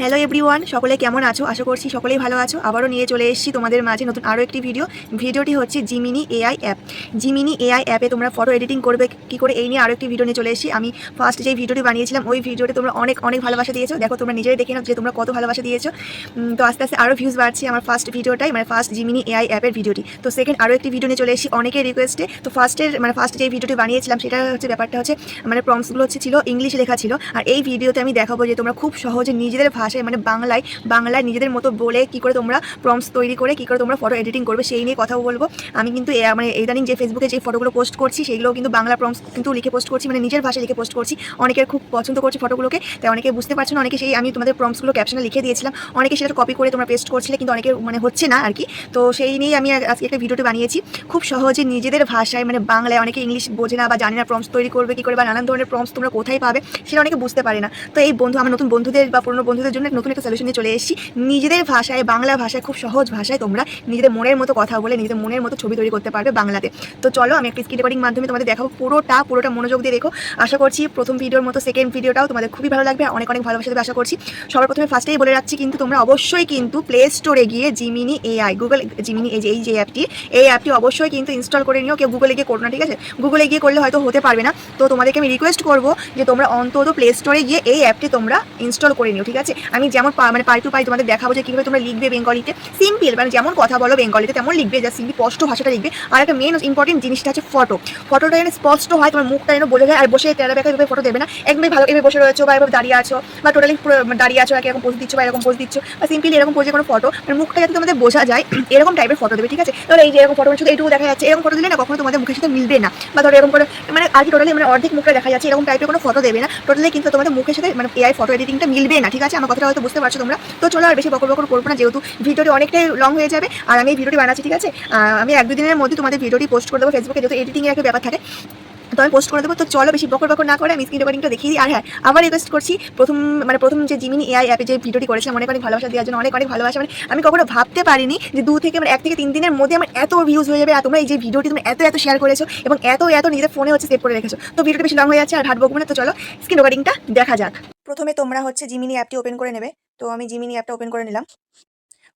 Hello everyone সকলে কেমন আছো? আশা করছি সকলেই ভালো আছো। আবারও নিয়ে চলে এসেছি তোমাদের মাঝে নতুন আরও একটি ভিডিও ভিডিওটি হচ্ছে Gemini AI app Gemini AI অ্যাপে তোমরা ফটো এডিটিং করবে, কি করে এই নিয়ে আরও একটি ভিডিও নিয়ে চলে এসেছি। আমি ফার্স্ট যেই ভিডিওটি বানিয়েছিলাম, ওই ভিডিওতে তোমরা অনেক অনেক ভালোবাসা দিয়েছ। দেখো, তোমরা নিজেরাই দেখে নাও যে তোমরা কত ভালোবাসা দিয়েছ। তো আস্তে আস্তে আরও ভিউজ বাড়ছে আমার ফার্স্ট ভিডিওটাই মানে ফার্স্ট জিমিনি এআই অ্যাপের ভিডিওটি তো সেকেন্ড আরও একটি ভিডিও নিয়ে চলে এসেছি অনেকের রিকোয়েস্টে তো ফার্স্টের মানে ফার্স্ট যেই ভিডিওটি বানিয়েছিলাম, সেটা হচ্ছে ব্যাপারটা হচ্ছে মানে প্রমসগুলো হচ্ছে ছিল ইংলিশে লেখা ছিল। আর এই ভিডিওতে আমি দেখাবো যে তোমরা খুব সহজে নিজেদের ভাষায় মানে বাংলায় বাংলায় নিজেদের মতো বলে কি করে তোমরা প্রমস তৈরি করে, কি করে তোমরা ফটো এডিটিং করবে সেই নিয়ে কথা বলব। আমি কিন্তু মানে ইদানিং যে ফেসবুকে যে ফটোগুলো পোস্ট করছি সেগুলো কিন্তু বাংলা প্রমস কিন্তু লিখে পোস্ট করছি মানে নিজের ভাষায় লিখে পোস্ট করছি। অনেকের খুব পছন্দ করছে ফটোগুলোকে তাই অনেকে বুঝতে পারছ না, অনেকে সেই, আমি তোমাদের প্রমসগুলো ক্যাপশনে লিখে দিয়েছিলাম। অনেকে সেটা কপি করে তোমরা পেস্ট করছিলে, কিন্তু অনেকের মানে হচ্ছে না আর কি। তো সেই নিয়েই আমি আজ- আজকে একটা ভিডিওটি বানিয়েছি। খুব সহজে নিজেদের ভাষায় মানে বাংলায় অনেকে ইংলিশ বোঝে না বা জানে না প্রমস তৈরি করবে কি করে বা নানান ধরনের প্রমস তোমরা কোথায় পাবে, সেটা অনেকে বুঝতে পারে না। তো এই বন্ধু, আমার নতুন বন্ধুদের বা পুরনো বন্ধুদের জন্য নতুন একটা সলিউশন নিয়ে চলে এসেছি। নিজেদের ভাষায়, বাংলা ভাষায়, খুব সহজ ভাষায় তোমরা নিজেদের মনের মতো কথা বলে, নিজেদের মনের মতো ছবি তৈরি করতে পারবে বাংলাতে। তো চলো আমি একটা স্ক্রিন রেকর্ডিং মাধ্যমে তোমাদের দেখাবো পুরোটা পুরোটা মনোযোগ দিয়ে দেখো। আশা করছি প্রথম ভিডিওর মতো সেকেন্ড ভিডিওটাও তোমাদের খুবই ভালো লাগবে। অনেক অনেক ভালোবাসা দেবে, আশা করছি। সবার প্রথমে ফার্স্টেই বলে রাখছি, কিন্তু তোমরা অবশ্যই কিন্তু প্লে স্টোরে গিয়ে জিমিনি এআই গুগল জিমিনি এই যে এই যে অ্যাপটি এই অ্যাপটি অবশ্যই কিন্তু ইনস্টল করে নিও। কেউ গুগলে গিয়ে করো না, ঠিক আছে? গুগলে গিয়ে করলে হয়তো হতে পারবে না। তো তোমাদেরকে আমি রিকোয়েস্ট করব যে তোমরা অন্তত প্লে স্টোরে গিয়ে এই অ্যাপটি তোমরা ইনস্টল করে নিও, ঠিক আছে? আমি যেমন মানে পাই টু পাই তোমাদের দেখাবো যে কীভাবে তোমরা লিখবে বেঙ্গলিতে। সিম্পল মানে যেমন কথা বলো বেঙ্গলিতে, তেমন লিখবে যা সিম্পল স্পষ্ট ভাষাটা লিখবে। আর একটা মেন ইম্পর্টেন্ট জিনিসটা হচ্ছে ফটো ফটোটা যেন স্পষ্ট হয়, তোমার মুখটা যেন বোঝা যায়, আর বসে তেরা বেকা ফটো দেবে না। একদমই ভালো, এভাবে বসে রয়েছো বা এভাবে দাঁড়িয়ে আছো, বা টোটালি দাঁড়িয়ে আছো এরকম পোজ দিচ্ছ বা এরকম পোজ দিচ্ছ, বা সিম্পলি এরকম পোজে কোনো ফটো মানে মুখটা যাতে তোমাদের বোঝা যায়, এরকম টাইপের ফটো দেবে, ঠিক আছে? ধরো এই যে এরকম ফটো শুধু এইটুকু দেখা যাচ্ছে। এরকম ফটো দিলে না কখনো তোমাদের মুখের সাথে মিলবে না, বা ধরো এরকম করে মানে আর কি টোটালি মানে অর্ধেক মুখটা দেখা যাচ্ছে, এরকম টাইপের কোনো ফটো দেবে না। টোটালি কিন্তু তোমাদের মুখের সাথে মানে এআই ফটো এডিটিংটা মিলবে না, ঠিক আছে? আমার কথাটা হয়তো বুঝতে পারছ তোমরা। তো চলো আর বেশি বকর বকর করব না, যেহেতু ভিডিওটি অনেকটাই লং হয়ে যাবে, আর আমি এই ভিডিওটি বানাচ্ছি, ঠিক আছে? আমি এক দুদিনের মধ্যে তোমাদের ভিডিওটি পোস্ট করে দেবো ফেসবুকে যেহেতু এডিটিং এর একটা ব্যাপার থাকে। তো আমি পোস্ট করে দেবো, তো চলো বেশি বকর বকর না করে আমি স্ক্রিন রেকর্ডিংটা দেখিয়ে দিই। আর হ্যাঁ আবার রিকোয়েস্ট করছি, প্রথম মানে প্রথম যে জিমিনি এআই অ্যাপে যে ভিডিওটি করেছিলাম, অনেক অনেক ভালোবাসা দেওয়ার জন্য, অনেক অনেক ভালোবাসা মানে আমি কখনো ভাবতে পারিনি যে দু থেকে মানে এক থেকে তিন দিনের মধ্যে আমার এত ভিউজ হয়ে যাবে, আর তোমরা এই যে ভিডিওটি তুমি এত এত শেয়ার করেছ, এবং এত এত নিজেদের ফোনে হচ্ছে সেভ করে রেখেছো। তো ভিডিওটা বেশি লং হয়ে যাচ্ছে, আর হাট বকবো না, তো চলো স্ক্রিন রেকর্ডিংটা দেখা যাক। প্রথমে তোমরা হচ্ছে জিমিনি অ্যাপটি ওপেন করে নেবে। তো আমি জিমিনি অ্যাপটা ওপেন করে নিলাম।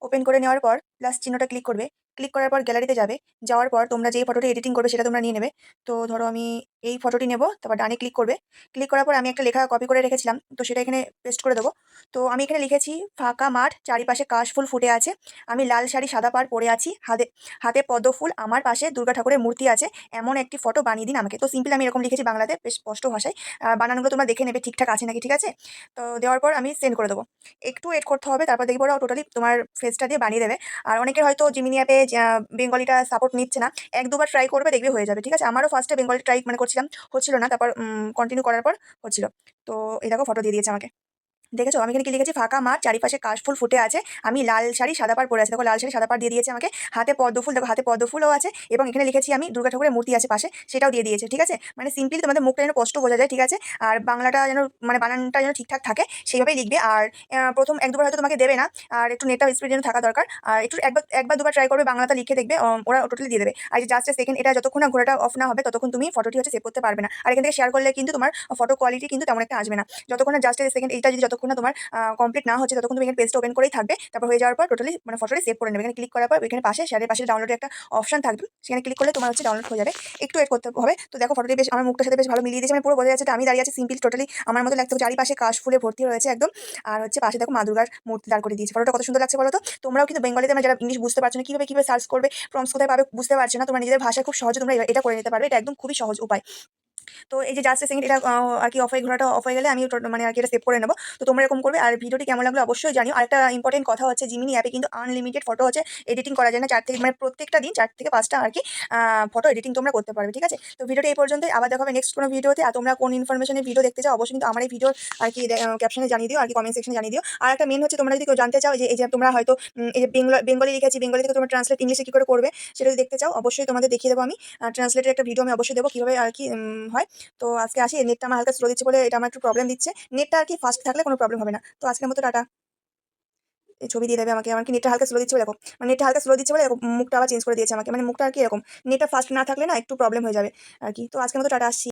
ওপেন করে নেওয়ার পর প্লাস চিহ্নটা ক্লিক করবে। ক্লিক করার পর গ্যালারিতে যাবে। যাওয়ার পর তোমরা যেই ফটোটি এডিটিং করবে সেটা তোমরা নিয়ে নেবে। তো ধরো আমি এই ফটোটি নেব, তারপর ডানে ক্লিক করবে। ক্লিক করার পর আমি একটা লেখা কপি করে রেখেছিলাম, তো সেটা এখানে পেস্ট করে দেবো। তো আমি এখানে লিখেছি, ফাঁকা মাঠ, চারিপাশে কাশফুল ফুটে আছে। আমি লাল শাড়ি, সাদা পাড় পরে আছি। হাতে হাতে পদ্ম ফুল, আমার পাশে দুর্গা ঠাকুরের মূর্তি আছে। এমন একটি ফটো বানিয়ে দিন আমাকে। তো সিম্পল আমি এরকম লিখেছি বাংলাতে, বেশ স্পষ্ট ভাষায়। বানানগুলো তোমরা দেখে নেবে, ঠিকঠাক আছে নাকি, ঠিক আছে? তো দেওয়ার পর আমি সেন্ড করে দেবো। একটু এড করতে হবে, তারপর দেখব ওরা টোটালি তোমার ফেসটা দিয়ে বানিয়ে দেবে। আর অনেকের হয়তো জিমিনি অ্যাপে বেঙ্গলিটা সাপোর্ট নিচ্ছে না, এক দুবার ট্রাই করবে, দেখবে হয়ে যাবে, ঠিক আছে? আমারও ফার্স্টে বেঙ্গলি ট্রাই মানে করছিলাম, হচ্ছিল না, তারপর কন্টিনিউ করার পর হচ্ছিল। তো এই দেখো ফটো দিয়ে দিয়েছে আমাকে। দেখেছ? আমি এখানে কি লিখেছি? ফাঁকা মাঠ, চারিপাশে কাশফুল ফুটে আছে। আমি লাল শাড়ি, সাদা পাড় পরে আছে। দেখো, লাল শাড়ি, সাদা পাড় দিয়ে দিয়েছে আমাকে। হাতে পদ্ম ফুল, দেখো, হাতে পদ্ম ফুলও আছে। এবং এখানে লিখেছি আমি, দুর্গা ঠাকুরের মূর্তি আছে পাশে, সেটাও দিয়ে দিয়েছে। ঠিক আছে? মানে সিম্পলি তোমাদের মুখটা যেন কষ্ট বোঝা যায়, ঠিক আছে? আর বাংলাটা যেন মানে বানানটা যেন ঠিকঠাক থাকে, সেইভাবেই লিখবে। আর প্রথম এক দুবার হয়তো তোমাকে দেবে না। আর একটু নেটটা স্পিড যেন থাকা দরকার। আর একটু একবার একবার দুবার ট্রাই করবে বাংলাটা লিখে দেখবে। ওরা টোটালি দিয়ে দেবে। আর জাস্ট সেকেন্ড এটা যতক্ষণ না ঘোরাটা অফ না হবে, ততক্ষণ তুমি ফটোটি হচ্ছে সেভ করতে পারবে না। আর এখান থেকে শেয়ার করলে কিন্তু তোমার ফটো কোয়ালিটি কিন্তু তেমন একটা আসবে না। যতক্ষণ না জাস্ট সেকেন্ড এটা যদি যতক্ষণ না তোমার কমপ্লিট না হচ্ছে ততক্ষণ তুমি এখানে পেজটা ওপেন করেই থাকবে। তারপর হয়ে যাওয়ার পর টোটালি মানে ফটোটি সেভ করে নেবে। এখানে ক্লিক করার পর এখানে পাশে শেয়ারের পাশে ডাউনলোডের একটা অপশন থাকবে। সেখানে ক্লিক করলে তোমার হচ্ছে ডাউনলোড হয়ে যাবে। একটু এড করতে হবে। তো দেখো ফটোটি বেশ আমার মুখটার সাথে বেশ ভালো মিলিয়ে দিয়েছে। মানে পুরো বোঝা যাচ্ছে আমি দাঁড়িয়ে আছি সিম্পল টোটালি আমার মতো লাগছে চারিপাশে কাশ ফুলে ভর্তি রয়েছে একদম। আর হচ্ছে পাশে দেখো মা দুর্গার মূর্তি দাঁড় করে দিয়েছে। ফটোটা কত সুন্দর লাগছে বলো তো তোমরাও কিন্তু বেঙ্গলিতে আমরা যারা ইংলিশ বুঝতে পারছ না, কীভাবে কীভাবে সার্চ করবে প্রমস কোথায় পাবে বুঝতে পারছ না, তোমরা নিজেদের ভাষায় খুব সহজে তোমরা এটা করে নিতে পারবে। এটা একদম খুবই সহজ উপায়। তো এই যে জাস্ট সেকেন্ড এটা আর কি অফ হয়ে, ঘোরাটা অফ হয়ে গেলে আমি মানে আর কি এটা সেভ করে নেব। তো তোমরা এরকম করবে। আর ভিডিওটি কেমন লাগল অবশ্যই জানিও। আর একটা ইম্পর্টেন্ট কথা হচ্ছে জিমিনি অ্যাপে কিন্তু আনলিমিটেড ফটো হচ্ছে এডিটিং করা যায় না। চার থেকে মানে প্রত্যেকটা দিন চার থেকে পাঁচটা আর কি ফটো এডিটিং তোমরা করতে পারবে, ঠিক আছে? তো ভিডিওটি এই পর্যন্ত আবার দেখা হবে নেক্সট কোনো ভিডিওতে আর তোমরা কোন ইনফরমেশনের ভিডিও দেখতে চাও, অবশ্যই কিন্তু আমার এই ভিডিওর আর কি ক্যাপশনে জানিয়ে দিও আর কি কমেন্ট সেকশনে জানিয়ে দিও। আর একটা মেন হচ্ছে, তোমরা যদি কেউ জানতে চাও যে, এই যে তোমরা হয়তো এই যে বেঙ্গল- লিখেছি বেঙ্গলি থেকে তোমরা ট্রান্সলেট ইংলিশে কী করে করবে, সেটা যদি দেখতে চাও, অবশ্যই তোমাদের দেখিয়ে দেবো আমি। ট্রান্সলেটের একটা ভিডিও আমি অবশ্যই দেবো। কীভাবে আর কি হয়। তো আজকে আসি নেটটা আমার হালকা স্লো দিচ্ছে বলে এটা আমার একটু প্রবলেম দিচ্ছে। নেটটা আর কি ফাস্ট থাকলে কোনো প্রবলেম হবে না। তো আজকের মতো টাটা। ছবি দিয়ে দেবে আমাকে। আমার কি নেটটা হালকা স্লো দিচ্ছে বলে? এরকম মানে নেটটা হালকা স্লো দিচ্ছে বলে এরকম মুখটা আবার চেঞ্জ করে দিয়েছে আমাকে। মানে মুখটা আর কি এরকম। নেটটা ফাস্ট না থাকলে না একটু প্রবলেম হয়ে যাবে। আর কি। তো আজকের মতো টাটা, আসছি।